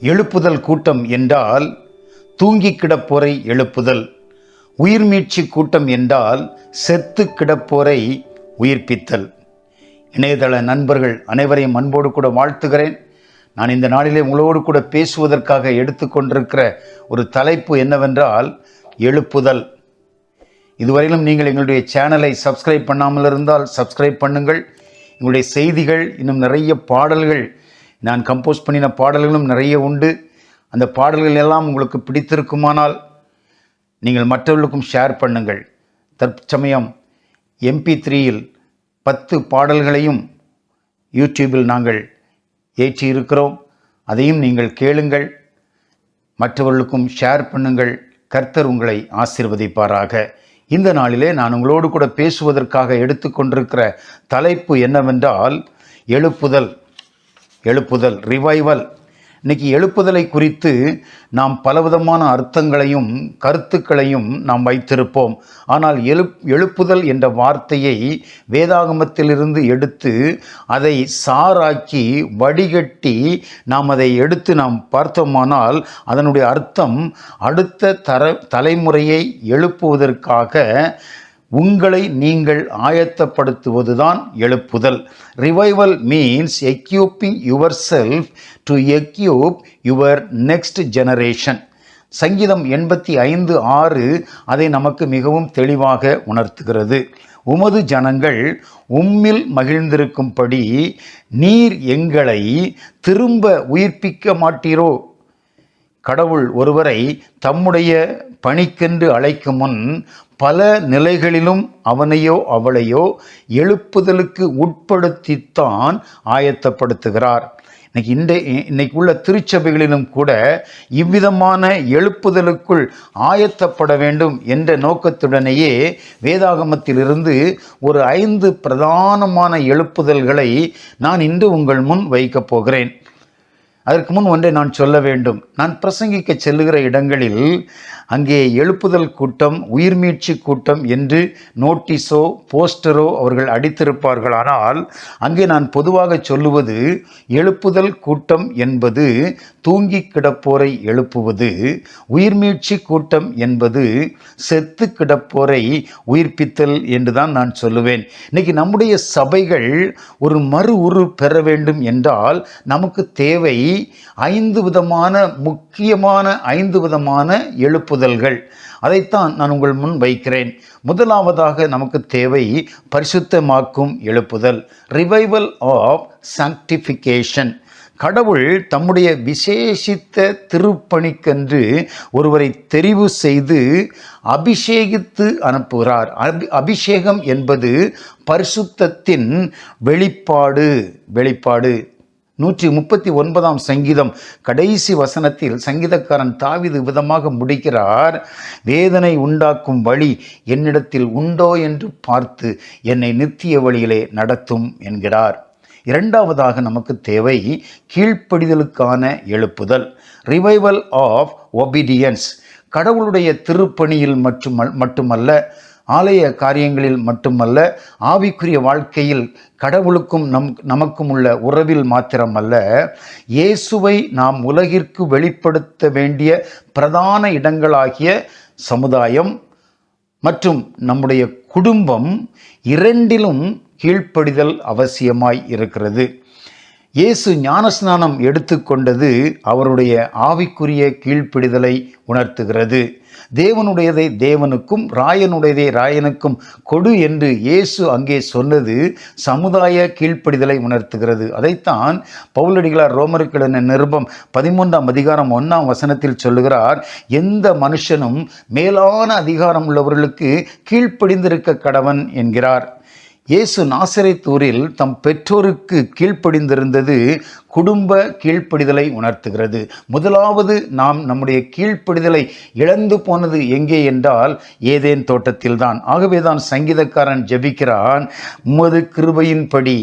எழுப்புதல் கூட்டம் என்றால் தூங்கி கிடப்போரை எழுப்புதல் உயிர்மீட்சி கூட்டம் என்றால் செத்து கிடப்போரை உயிர்ப்பித்தல். இணையதள நண்பர்கள் அனைவரையும் அன்போடு கூட வாழ்த்துகிறேன். நான் இந்த நாளிலே உங்களோடு கூட பேசுவதற்காக எடுத்துக்கொண்டிருக்கிற ஒரு தலைப்பு என்னவென்றால் எழுப்புதல். இதுவரையிலும் நீங்கள் எங்களுடைய சேனலை சப்ஸ்கிரைப் பண்ணாமல் இருந்தால் சப்ஸ்கிரைப் பண்ணுங்கள். எங்களுடைய செய்திகள் இன்னும் நிறைய பாடல்கள் நான் கம்போஸ் பண்ணின பாடல்களும் நிறைய உண்டு. அந்த பாடல்கள் எல்லாம் உங்களுக்கு பிடித்திருக்குமானால் நீங்கள் மற்றவர்களுக்கும் ஷேர் பண்ணுங்கள். தற்சமயம் எம்பி த்ரீயில் பத்து பாடல்களையும் யூடியூபில் நாங்கள் ஏற்றி இருக்கிறோம். அதையும் நீங்கள் கேளுங்கள். மற்றவர்களுக்கும் ஷேர் பண்ணுங்கள். கர்த்தர் உங்களை ஆசீர்வதிப்பாராக. இந்த நாளிலே நான் உங்களோடு கூட பேசுவதற்காக எடுத்துக்கொண்டிருக்கிற தலைப்பு என்னவென்றால் எழுப்புதல். எழுப்புதல் ரிவைவல் இன்னைக்கு எழுப்புதலை குறித்து நாம் பலவிதமான அர்த்தங்களையும் கருத்துக்களையும் நாம் வைத்திருப்போம். ஆனால் எழு எழுப்புதல் என்ற வார்த்தையை வேதாகமத்திலிருந்து எடுத்து அதை சாராக்கி வடிகட்டி நாம் அதை எடுத்து நாம் பார்த்தோமானால் அதனுடைய அர்த்தம் அடுத்த தர தலைமுறையை எழுப்புவதற்காக உங்களை நீங்கள் ஆயத்தப்படுத்துவதுதான் எழுப்புதல். Revival means equipping yourself to equip your next generation சங்கீதம் எண்பத்தி ஐந்து ஆறு அதை நமக்கு மிகவும் தெளிவாக உணர்த்துகிறது. உமது ஜனங்கள் உம்மில் மகிழ்ந்திருக்கும்படி நீர் எங்களை திரும்ப உயிர்ப்பிக்க மாட்டீரோ? கடவுள் ஒருவரை தம்முடைய பணிக்கென்று அழைக்கும் முன் பல நிலைகளிலும் அவனையோ அவளையோ எழுப்புதலுக்கு உட்படுத்தித்தான் ஆயத்தப்படுத்துகிறார். இன்னைக்கு இந்த இன்னைக்கு உள்ள திருச்சபைகளிலும் கூட இவ்விதமான எழுப்புதலுக்குள் ஆயத்தப்பட வேண்டும் என்ற நோக்கத்துடனேயே வேதாகமத்திலிருந்து ஒரு ஐந்து பிரதானமான எழுப்புதல்களை நான் இன்று உங்கள் முன் வைக்கப் போகிறேன். அதற்கு முன் ஒன்றை நான் சொல்ல வேண்டும். நான் பிரசங்கிக்க செல்லுகிற இடங்களில் அங்கே எழுப்புதல் கூட்டம் உயிர்மீட்சி கூட்டம் என்று நோட்டீஸோ போஸ்டரோ அவர்கள் அடித்திருப்பார்கள். ஆனால் அங்கே நான் பொதுவாக சொல்லுவது எழுப்புதல் கூட்டம் என்பது தூங்கி கிடப்போரை எழுப்புவது உயிர்மீட்சி கூட்டம் என்பது செத்து கிடப்போரை உயிர்ப்பித்தல் என்று தான் நான் சொல்லுவேன். இன்னைக்கு நம்முடைய சபைகள் ஒரு மறு உரு பெற வேண்டும் என்றால் நமக்கு தேவை ஐந்து விதமான முக்கியமான ஐந்து விதமான எழுப்புதல்கள் அதைத்தான் நான் உங்கள் முன் வைக்கிறேன். முதலாவதாக நமக்கு தேவை பரிசுத்தமாக்கும் எழுப்புதல். ரிவைவல் ஆஃப் சாங்டிஃபிகேஷன் கடவுள் தம்முடைய விசேஷித்த திருப்பணிக்கென்று ஒருவரை தெரிவு செய்து அபிஷேகித்து அனுப்புகிறார். அபி அபிஷேகம் என்பது பரிசுத்தத்தின் வெளிப்பாடு வெளிப்பாடு. நூற்றி முப்பத்தி ஒன்பதாம் சங்கீதம் கடைசி வசனத்தில் சங்கீதக்காரன் தாவிது விதமாக முடிக்கிறார் வேதனை உண்டாக்கும் வழி என்னிடத்தில் உண்டோ என்று பார்த்து என்னை நித்திய வழியிலே நடத்தும் என்கிறார். இரண்டாவதாக நமக்கு தேவை கீழ்ப்படிதலுக்கான எழுப்புதல் ரிவைவல் ஆஃப் ஒபீடியன்ஸ் கடவுளுடைய திருப்பணியில் மற்றும் மட்டுமல்ல ஆலய காரியங்களில் மட்டுமல்ல ஆவிக்குரிய வாழ்க்கையில் கடவுளுக்கும் நம் நமக்கும் உள்ள உறவில் மாத்திரமல்ல இயேசுவை நாம் உலகிற்கு வெளிப்படுத்த வேண்டிய பிரதான இடங்களாகிய சமுதாயம் மற்றும் நம்முடைய குடும்பம் இரண்டிலும் கீழ்ப்படிதல் அவசியமாய் இருக்கிறது. இயேசு ஞானஸ்நானம் எடுத்துக்கொண்டது அவருடைய ஆவிக்குரிய கீழ்ப்பிடிதலை உணர்த்துகிறது. தேவனுடையதை தேவனுக்கும் ராயனுடையதை ராயனுக்கும் கொடு என்று இயேசு அங்கே சொன்னது சமுதாய கீழ்ப்படிதலை உணர்த்துகிறது. அதைத்தான் பவுலடிகளார் ரோமருக்கிழன நிருபம் பதிமூன்றாம் அதிகாரம் ஒன்றாம் வசனத்தில் சொல்லுகிறார் எந்த மனுஷனும் மேலான அதிகாரம் உள்ளவர்களுக்கு கீழ்ப்படிந்திருக்க கடவன் என்கிறார். இயேசு நாசரைத்தூரில் தம் பெற்றோருக்கு கீழ்ப்படிந்திருந்தது குடும்ப கீழ்ப்படிதலை உணர்த்துகிறது. முதலாவது நாம் நம்முடைய கீழ்ப்படிதலை இழந்து போனது எங்கே என்றால் ஏதேன் தோட்டத்தில்தான். ஆகவேதான் சங்கீதக்காரன் ஜெபிக்கிறான் உமது கிருபையின்படி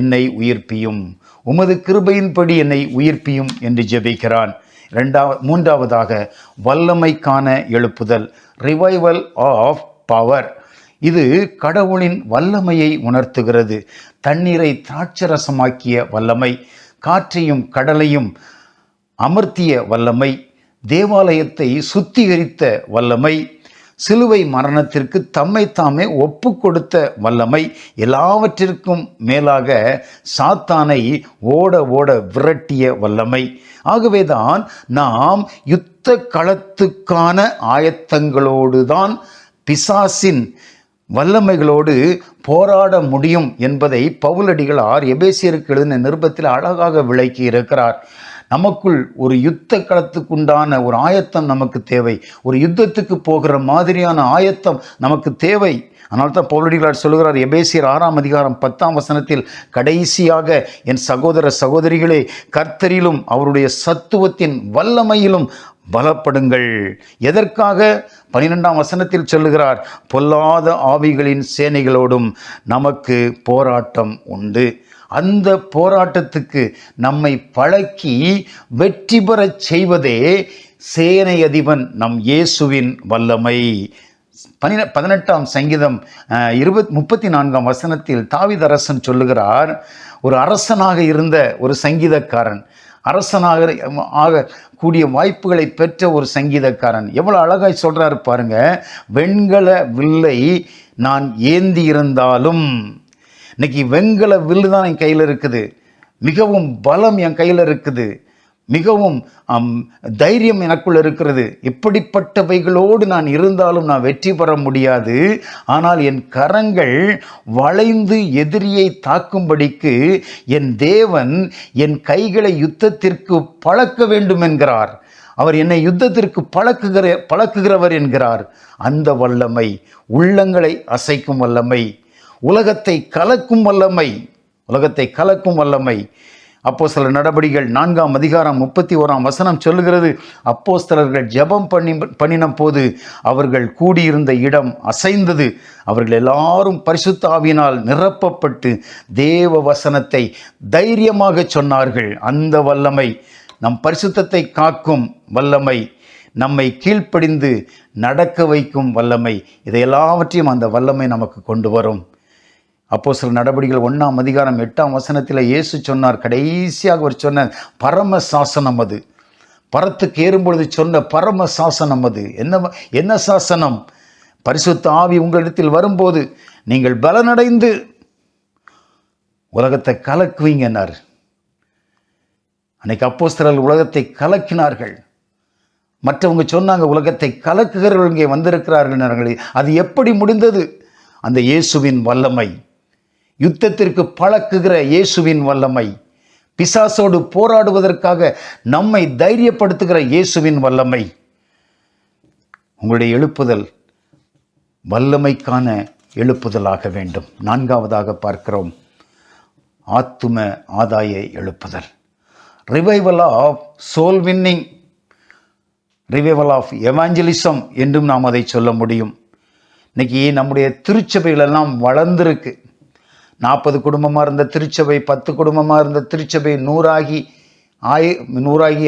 என்னை உயிர்ப்பியும் உமது கிருபையின்படி என்னை உயிர்ப்பியும் என்று ஜெபிக்கிறான். ரெண்டாவது மூன்றாவதாக வல்லமைக்கான எழுப்புதல் ரிவைவல் ஆஃப் பவர் இது கடவுளின் வல்லமையை உணர்த்துகிறது. தண்ணீரை திராட்சரசமாக்கிய வல்லமை காற்றையும் கடலையும் அமர்த்திய வல்லமை தேவாலயத்தை சுத்திகரித்த வல்லமை சிலுவை மரணத்திற்கு தம்மை தாமே ஒப்பு கொடுத்த வல்லமை எல்லாவற்றிற்கும் மேலாக சாத்தானை ஓட ஓட விரட்டிய வல்லமை. ஆகவேதான் நாம் யுத்த களத்துக்கான ஆயத்தங்களோடு தான் பிசாசின் வல்லமைகளோடு போராட முடியும் என்பதை பவுலடிகளார் எபேசியருக்கு எழுதின நிருபத்தில் அழகாக விளக்கி இருக்கிறார். நமக்குள் ஒரு யுத்த களத்துக்குண்டான ஒரு ஆயத்தம் நமக்கு தேவை. ஒரு யுத்தத்துக்கு போகிற மாதிரியான ஆயத்தம் நமக்கு தேவை. அதனால் தான் பவுலடிகளார் சொல்லுகிறார் எபேசியர் ஆறாம் அதிகாரம் பத்தாம் வசனத்தில் கடைசியாக என் சகோதர சகோதரிகளே கர்த்தரிலும் அவருடைய சத்துவத்தின் வல்லமையிலும் பலப்படுங்கள். எதற்காக? பனிரெண்டாம் வசனத்தில் சொல்லுகிறார் பொல்லாத ஆவிகளின் சேனைகளோடும் நமக்கு போராட்டம் உண்டு. அந்த போராட்டத்துக்கு நம்மை பழக்கி வெற்றி பெறச் செய்வதே சேனை அதிபன் நம் இயேசுவின் வல்லமை. பனிர பதினெட்டாம் சங்கீதம் இருபத் முப்பத்தி நான்காம் வசனத்தில் தாவிதரசன் சொல்லுகிறார் ஒரு அரசனாக இருந்த ஒரு சங்கீதக்காரன் அரசனாக ஆக கூடிய வாய்ப்புகளை பெற்ற ஒரு சங்கீதக்காரன். எவ்வளோ அழகாய் சொல்கிறாரு பாருங்க வெண்கல வில்லை நான் ஏந்தி இருந்தாலும் இன்னைக்கு வெண்கல வில்லு தான் என் கையில் இருக்குது. மிகவும் பலம் என் கையில் இருக்குது. மிகவும் அம், தைரியம் எனக்குள் இருக்கிறது. இப்படிப்பட்டவைகளோடு நான் இருந்தாலும் நான் வெற்றி பெற முடியாது. ஆனால் என் கரங்கள் வளைந்து எதிரியை தாக்கும்படிக்கு என் தேவன் என் கைகளை யுத்தத்திற்கு பழக்க வேண்டும் என்கிறார். அவர் என்னை யுத்தத்திற்கு பழக்குகிற பழக்குகிறவர் என்கிறார். அந்த வல்லமை உள்ளங்களை அசைக்கும் வல்லமை உலகத்தை கலக்கும் வல்லமை உலகத்தை கலக்கும் வல்லமை அப்போ சில நடபடிகள் நான்காம் அதிகாரம் முப்பத்தி ஓராம் வசனம் சொல்லுகிறது. அப்போஸ்தலர்கள் ஜெபம் பண்ணி பண்ணின போது அவர்கள் கூடியிருந்த இடம் அசைந்தது. அவர்கள் எல்லாரும் பரிசுத்தாவினால் நிரப்பப்பட்டு தேவ வசனத்தை தைரியமாக சொன்னார்கள். அந்த வல்லமை நம் பரிசுத்தத்தை காக்கும் வல்லமை நம்மை கீழ்ப்படிந்து நடக்க வைக்கும் வல்லமை. இதை எல்லாவற்றையும் அந்த வல்லமை நமக்கு கொண்டு வரும். அப்போ சில நடவடிக்கைகள் ஒன்றாம் அதிகாரம் எட்டாம் வசனத்தில் இயேசு சொன்னார். கடைசியாக அவர் சொன்ன பரம சாசனம் அது. பரத்துக்கு ஏறும்பொழுது சொன்ன பரம சாசனம் அது. என்ன என்ன சாசனம்? பரிசுத்த ஆவி உங்களிடத்தில் வரும்போது நீங்கள் பலனடைந்து உலகத்தை கலக்குவீங்கன்னார் அன்னைக்கு அப்போஸ்தலர்கள் உலகத்தை கலக்கினார்கள். மற்றவங்க சொன்னாங்க உலகத்தை கலக்குகிறவர்கள் இங்கே வந்திருக்கிறார்கள் அது எப்படி முடிந்தது? அந்த இயேசுவின் வல்லமை. யுத்தத்திற்கு பழக்குகிற இயேசுவின் வல்லமை. பிசாசோடு போராடுவதற்காக நம்மை தைரியப்படுத்துகிற இயேசுவின் வல்லமை. உங்களுடைய எழுப்புதல் வல்லமைக்கான எழுப்புதலாக வேண்டும். நான்காவதாக பார்க்கிறோம். ஆத்தும ஆதாய எழுப்புதல். Revival of soul winning revival of evangelism என்றும் நாம் அதை சொல்ல முடியும். இன்னைக்கு நம்முடைய திருச்சபைகளெல்லாம் வளர்ந்துருக்கு. நாற்பது குடும்பமாக இருந்த திருச்சபை பத்து குடும்பமாக இருந்த திருச்சபை நூறாகி ஆய நூறாகி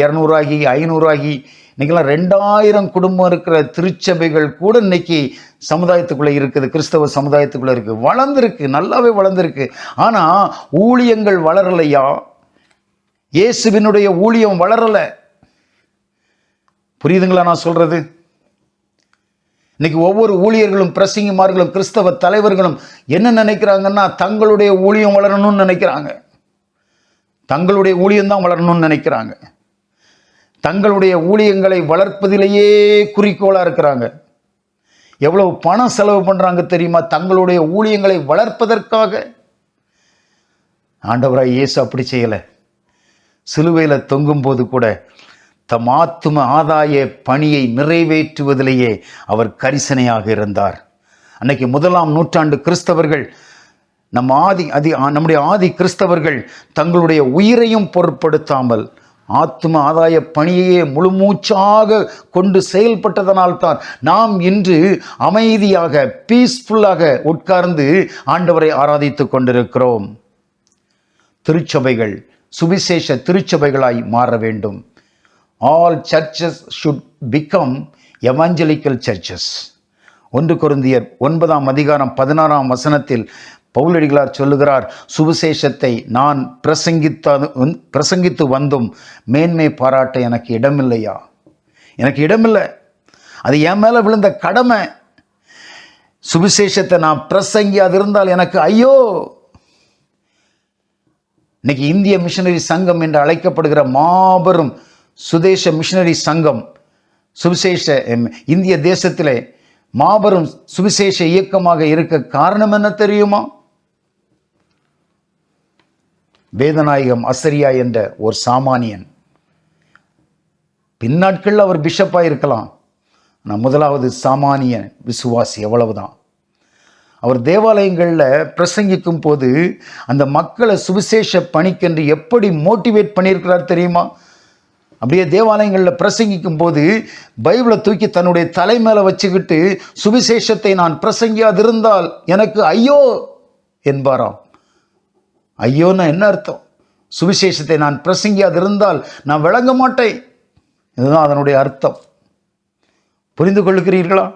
இரநூறாகி ஐநூறாகி இன்னைக்கெல்லாம் ரெண்டாயிரம் குடும்பம் இருக்கிற திருச்சபைகள் கூட இன்னைக்கு சமுதாயத்துக்குள்ளே இருக்குது கிறிஸ்தவ சமுதாயத்துக்குள்ளே இருக்குது. வளர்ந்துருக்கு நல்லாவே வளர்ந்துருக்கு. ஆனால் ஊழியங்கள் வளரலையா? இயேசுவினுடைய ஊழியம் வளரலை. புரியுதுங்களா நான் சொல்கிறது இன்னைக்கு ஒவ்வொரு ஊழியர்களும் பிரசங்கிமார்களும் கிறிஸ்தவ தலைவர்களும் என்ன நினைக்கிறாங்கன்னா தங்களுடைய ஊழியம் வளரணும்னு நினைக்கிறாங்க. தங்களுடைய ஊழியம்தான் வளரணும்னு நினைக்கிறாங்க. தங்களுடைய ஊழியங்களை வளர்ப்பதிலேயே குறிக்கோளாக இருக்கிறாங்க. எவ்வளவு பணம் செலவு பண்ணுறாங்க தெரியுமா? தங்களுடைய ஊழியங்களை வளர்ப்பதற்காக. ஆண்டவராய் இயேசு அப்படி செய்யலை. சிலுவையில் தொங்கும்போது கூட தம் ஆத்தும ஆதாய பணியை நிறைவேற்றுவதிலேயே அவர் கரிசனையாக இருந்தார். அன்னைக்கு முதலாம் நூற்றாண்டு கிறிஸ்தவர்கள் நம் ஆதி அதி நம்முடைய ஆதி கிறிஸ்தவர்கள் தங்களுடைய உயிரையும் பொருட்படுத்தாமல் ஆத்தும ஆதாய பணியையே முழுமூச்சாக கொண்டு செயல்பட்டதனால்தான் நாம் இன்று அமைதியாக பீஸ்ஃபுல்லாக உட்கார்ந்து ஆண்டவரை ஆராதித்துக் கொண்டிருக்கிறோம். திருச்சபைகள் சுவிசேஷ திருச்சபைகளாய் மாற வேண்டும். All churches should become evangelical churches ஒன்று குருந்தியர் ஒன்பதாம் அதிகாரம் பதினாறாம் வசனத்தில் பவுலடிகளார் சொல்லுகிறார் சுவிசேஷத்தை நான் பிரசங்கித்த பிரசங்கித்து வந்தும் மேன்மை பாராட்ட எனக்கு இடமில்லையா? எனக்கு இடமில்லை. அது என் மேலே விழுந்த கடமை. சுவிசேஷத்தை நான் பிரசங்கி அது இருந்தால் எனக்கு ஐயோ! இன்னைக்கு இந்திய மிஷனரி சங்கம் என்று அழைக்கப்படுகிற மாபெரும் சுதேச மிஷனரி சங்கம் சுவிசேஷ இந்திய தேசத்திலே மாபெரும் சுவிசேஷ இயக்கமாக இருக்க காரணம் என்ன தெரியுமா? வேதநாயகம் அசரியா என்ற ஒரு சாமானியன். பின்னாட்களில் அவர் பிஷப்பாக இருக்கலாம். ஆனால் முதலாவது சாமானிய விசுவாசி எவ்வளவுதான். அவர் தேவாலயங்களில் பிரசங்கிக்கும் போது அந்த மக்களை சுவிசேஷ பணிக்கென்று எப்படி மோட்டிவேட் பண்ணியிருக்கிறார் தெரியுமா? அப்படியே தேவாலயங்களில் பிரசங்கிக்கும் போது பைபிளை தூக்கி தன்னுடைய தலை மேலே வச்சுக்கிட்டு சுவிசேஷத்தை நான் பிரசங்கியாதிருந்தால் எனக்கு ஐயோ என்பாராம். ஐயோன்னா என்ன அர்த்தம்? சுவிசேஷத்தை நான் பிரசங்கியாதிருந்தால் நான் விளங்க மாட்டேன். இதுதான் அதனுடைய அர்த்தம். புரிந்து கொள்கிறீர்களா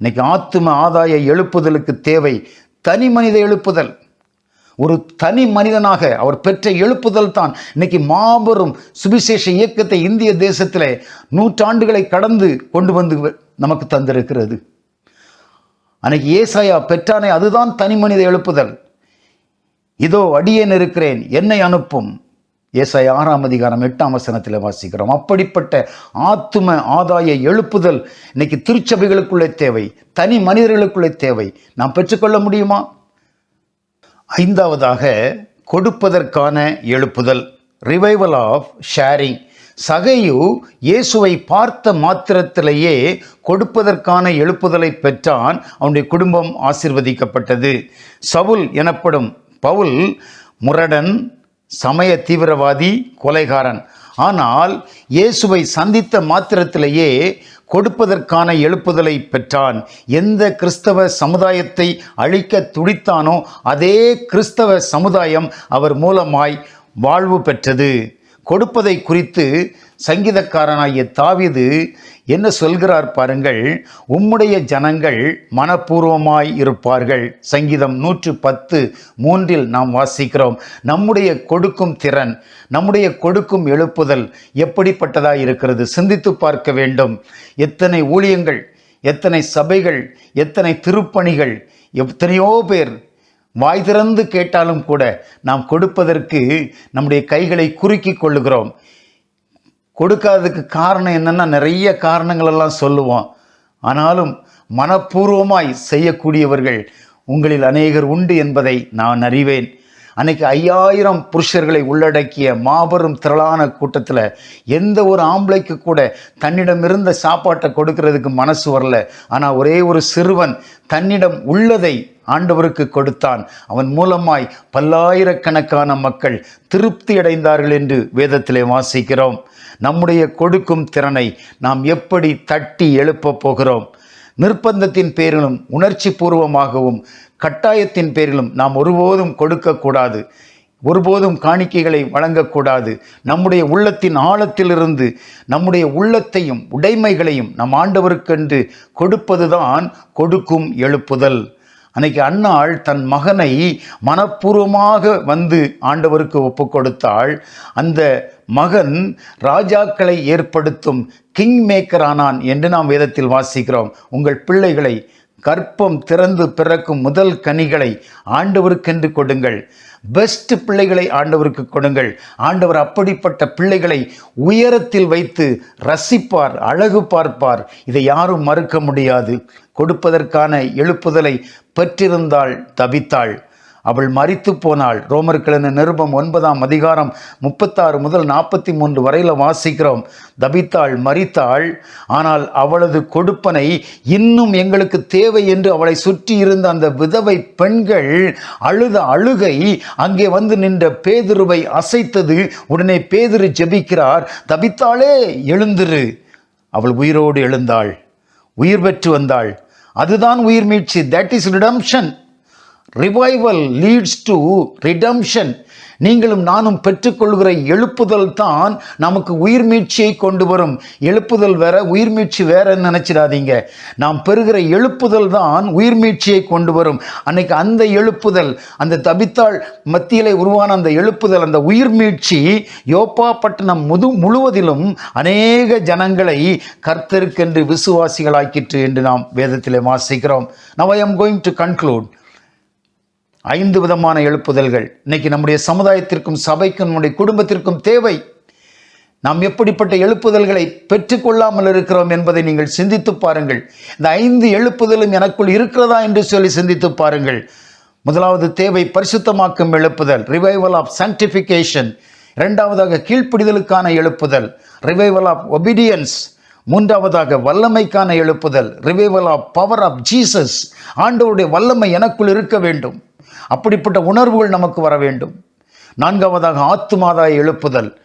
இன்னைக்கு ஆத்தும ஆதாய எழுப்புதலுக்கு தேவை தனி மனித எழுப்புதல். ஒரு தனி மனிதனாக அவர் பெற்ற எழுப்புதல் தான். இன்னைக்கு மாபெரும் சுவிசேஷ இயக்கத்தை இந்திய தேசத்தில் நூற்றாண்டுகளை கடந்து கொண்டு வந்து நமக்கு தந்திருக்கிறது. அன்னைக்கு ஏசாயா பெற்றானே அதுதான் தனி மனித எழுப்புதல். இதோ அடியேன் இருக்கிறேன் என்னை அனுப்பும். ஏசாய் ஆறாம் அதிகாரம் எட்டாம் வசனத்தில் வாசிக்கிறோம். அப்படிப்பட்ட ஆத்தும ஆதாய எழுப்புதல் இன்னைக்கு திருச்சபைகளுக்குள்ளே தேவை தனி மனிதர்களுக்குள்ளே தேவை. நாம் பெற்றுக்கொள்ள முடியுமா? ஐந்தாவதாக கொடுப்பதற்கான எழுப்புதல். ரிவைவல் ஆஃப் ஷேரிங் சகையு இயேசுவை பார்த்த மாத்திரத்திலேயே கொடுப்பதற்கான எழுப்புதலை பெற்றான். அவனுடைய குடும்பம் ஆசிர்வதிக்கப்பட்டது. சவுல் எனப்படும் பவுல் முரடன் சமய தீவிரவாதி கொலைகாரன். ஆனால் இயேசுவை சந்தித்த மாத்திரத்திலேயே கொடுப்பதற்கான எழுப்புதலை பெற்றான். எந்த கிறிஸ்தவ சமுதாயத்தை அழிக்க துடித்தானோ அதே கிறிஸ்தவ சமுதாயம் அவர் மூலமாய் வாழ்வு பெற்றது. கொடுப்பதை குறித்து சங்கீதக்காரனாகிய தாவிது என்ன சொல்கிறார் பாருங்கள் உம்முடைய ஜனங்கள் மனப்பூர்வமாய் இருப்பார்கள். சங்கீதம் நூற்று பத்து மூன்றில் நாம் வாசிக்கிறோம் நம்முடைய கொடுக்கும் திறன் நம்முடைய கொடுக்கும் எழுப்புதல் எப்படிப்பட்டதாக இருக்கிறது? சிந்தித்து பார்க்க வேண்டும். எத்தனை ஊழியங்கள் எத்தனை சபைகள் எத்தனை திருப்பணிகள் எத்தனையோ பேர் வாய் திறந்து கேட்டாலும் கூட நாம் கொடுப்பதற்கு நம்முடைய கைகளை குறுக்கி கொள்ளுகிறோம். கொடுக்காததுக்கு காரணம் என்னென்னா நிறைய காரணங்களெல்லாம் சொல்லுவோம் ஆனாலும் மனப்பூர்வமாய் செய்யக்கூடியவர்கள் உங்களில் அநேகர் உண்டு என்பதை நான் அறிவேன். அன்னைக்கு ஐயாயிரம் புருஷர்களை உள்ளடக்கிய மாபெரும் திரளான கூட்டத்தில் எந்த ஒரு ஆம்பளைக்கு கூட தன்னிடம் இருந்த சாப்பாட்டை கொடுக்கறதுக்கு மனசு வரல. ஆனால் ஒரே ஒரு சிறுவன் தன்னிடம் உள்ளதை ஆண்டவருக்கு கொடுத்தான். அவன் மூலமாய் பல்லாயிரக்கணக்கான மக்கள் திருப்தி அடைந்தார்கள் என்று வேதத்திலே வாசிக்கிறோம். நம்முடைய கொடுக்கும் திறனை நாம் எப்படி தட்டி எழுப்பப் போகிறோம்? நிர்பந்தத்தின் பேரிலும் உணர்ச்சி பூர்வமாகவும் கட்டாயத்தின் பேரிலும் நாம் ஒருபோதும் கொடுக்கக்கூடாது. ஒருபோதும் காணிக்கைகளை வழங்கக்கூடாது. நம்முடைய உள்ளத்தின் ஆழத்திலிருந்து நம்முடைய உள்ளத்தையும் உடைமைகளையும் நம் ஆண்டவருக்கென்று கொடுப்பதுதான் கொடுக்கும் எழுப்புதல். அன்னைக்கு அன்னாள் தன் மகனை மனப்பூர்வமாக வந்து ஆண்டவருக்கு ஒப்பு கொடுத்தாள் அந்த மகன் ராஜாக்களை ஏற்படுத்தும் கிங் மேக்கர் ஆனான் என்று நாம் வேதத்தில் வாசிக்கிறோம். உங்கள் பிள்ளைகளை கற்பம் திறந்து பிறக்கும் முதல் கனிகளை ஆண்டவருக்கென்று கொடுங்கள். பெஸ்ட் பிள்ளைகளை ஆண்டவருக்கு கொடுங்கள். ஆண்டவர் அப்படிப்பட்ட பிள்ளைகளை உயரத்தில் வைத்து ரசிப்பார் அழகு பார்ப்பார். இதை யாரும் மறுக்க முடியாது. கொடுப்பதற்கான எழுப்புதலை பெற்றிருந்தாள் தவித்தாள். அவள் மறித்து போனாள். ரோமர்களின் நிருபம் ஒன்பதாம் அதிகாரம் முப்பத்தாறு முதல் நாற்பத்தி மூன்று வரையில் வாசிக்கிறோம். தபித்தாள் மறித்தாள் ஆனால் அவளது கொடுப்பனை இன்னும் எங்களுக்கு தேவை என்று அவளை சுற்றி இருந்த அந்த விதவை பெண்கள் அழுத அழுகை அங்கே வந்து நின்ற பேதுருவை அசைத்தது. உடனே பேதுரு ஜெபிக்கிறார் தபித்தாளே எழுந்திரு. அவள் உயிரோடு எழுந்தாள். உயிர் பெற்று வந்தாள். அதுதான் உயிர் மீட்சி. That is redemption revival leads to redemption நீங்களும் நானும் பெற்றுக்கொள்கிற எழுப்புதல் தான் நமக்கு உயிர் மீட்சியை கொண்டு வரும். எழுப்புதல் வேற உயிர் மீட்சி வேறன்னு நினச்சிடாதீங்க. நாம் பெறுகிற எழுப்புதல் தான் உயிர் மீட்சியை கொண்டு வரும். அன்னைக்கு அந்த எழுப்புதல் அந்த தபித்தாள் மத்தியிலே உருவான அந்த எழுப்புதல் அந்த உயிர் மீட்சி யோப்பா பட்டணம் முது முழுவதிலும் அநேக ஜனங்களை கர்த்தருக்கென்று விசுவாசிகளாக்கிற்று என்று நாம் வேதத்திலே வாசிக்கிறோம். Now I am going to conclude ஐந்து விதமான எழுப்புதல்கள். இன்னைக்கு நம்முடைய சமுதாயத்திற்கும் சபைக்கும் நம்முடைய குடும்பத்திற்கும் தேவை. நாம் எப்படிப்பட்ட எழுப்புதல்களை பெற்றுக்கொள்ளாமல் இருக்கிறோம் என்பதை நீங்கள் சிந்தித்து பாருங்கள். இந்த ஐந்து எழுப்புதலும் எனக்குள் இருக்கிறதா என்று சொல்லி சிந்தித்து பாருங்கள். முதலாவது தேவை பரிசுத்தமாக்கும் எழுப்புதல் ரிவைவல் ஆஃப் சயின்டிஃபிகேஷன் இரண்டாவதாக கீழ்ப்பிடிதலுக்கான எழுப்புதல் ரிவைவல் ஆஃப் ஒபீடியன்ஸ் மூன்றாவதாக வல்லமைக்கான எழுப்புதல் revival of power of Jesus ஆண்டவருடைய வல்லமை எனக்குள் இருக்க வேண்டும். அப்படிப்பட்ட உணர்வுகள் நமக்கு வர வேண்டும். நான்காவதாக ஆத்துமாதாய எழுப்புதல்.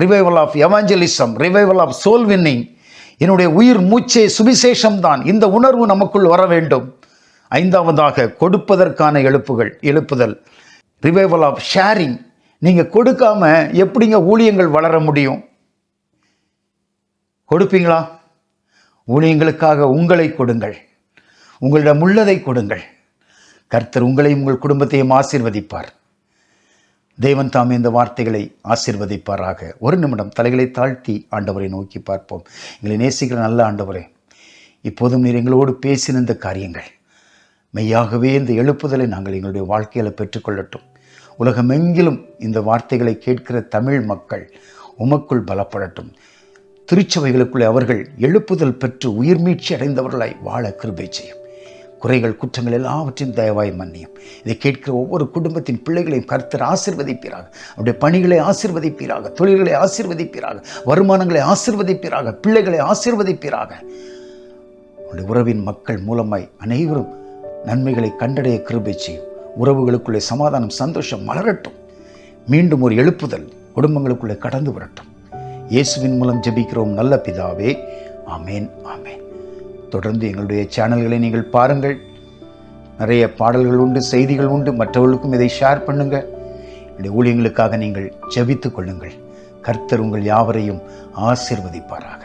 Revival of evangelism revival of soul winning என்னுடைய உயிர் மூச்சே சுவிசேஷம் தான் இந்த உணர்வு நமக்குள் வர வேண்டும். ஐந்தாவதாக கொடுப்பதற்கான எழுப்புகள் எழுப்புதல். ரிவைவல் ஆஃப் ஷேரிங் நீங்கள் கொடுக்காம எப்படிங்க ஊழியங்கள் வளர முடியும்? கொடுப்பீங்களா? ஊழியங்களுக்காக உங்களை கொடுங்கள். உங்களிடம் உள்ளதை கொடுங்கள். கர்த்தர் உங்களையும் உங்கள் குடும்பத்தையும் ஆசீர்வதிப்பார். தேவன் தாமே இந்த வார்த்தைகளை ஆசீர்வதிப்பாராக. ஒரு நிமிடம் தலைகளை தாழ்த்தி ஆண்டவரை நோக்கி பார்ப்போம். எங்களை நேசிக்கிற நல்ல ஆண்டவரே இப்போதும் நீர் எங்களோடு பேசின இந்த காரியங்கள் மெய்யாகவே இந்த எழுப்புதலை நாங்கள் எங்களுடைய வாழ்க்கையில் பெற்றுக்கொள்ளட்டும். உலகமெங்கிலும் இந்த வார்த்தைகளை கேட்கிற தமிழ் மக்கள் உமக்குள் பலப்படட்டும். திருச்சபைகளுக்குள்ளே அவர்கள் எழுப்புதல் பெற்று உயிர் மீட்சி அடைந்தவர்களாய் வாழ கிருபை செய்யும். குறைகள் குற்றங்கள் எல்லாவற்றையும் தயவாய் மன்னியும். இதை கேட்கிற ஒவ்வொரு குடும்பத்தின் பிள்ளைகளையும் கருத்தர் ஆசிர்வதிப்பீராக. அவருடைய பணிகளை ஆசிர்வதிப்பீராக. தொழில்களை ஆசிர்வதிப்பீராக. வருமானங்களை ஆசிர்வதிப்பீராக. பிள்ளைகளை ஆசிர்வதிப்பீராக. அவருடைய உறவின் மக்கள் மூலமாய் அனைவரும் நன்மைகளை கண்டடைய கிருபை செய்யும். உறவுகளுக்குள்ளே சமாதானம் சந்தோஷம் மலரட்டும். மீண்டும் ஒரு எழுப்புதல் குடும்பங்களுக்குள்ளே கடந்து வரட்டும். இயேசுவின் மூலம் ஜெபிக்கிறோம். நல்ல பிதாவே. ஆமேன் ஆமேன். தொடர்ந்து எங்களுடைய சேனல்களை நீங்கள் பாருங்கள். நிறைய பாடல்கள் உண்டு செய்திகள் உண்டு. மற்றவர்களுக்கும் இதை ஷேர் பண்ணுங்கள். என்னுடைய ஊழியங்களுக்காக நீங்கள் ஜபித்து கொள்ளுங்கள். கர்த்தர் உங்கள் யாவரையும் ஆசிர்வதிப்பாராக.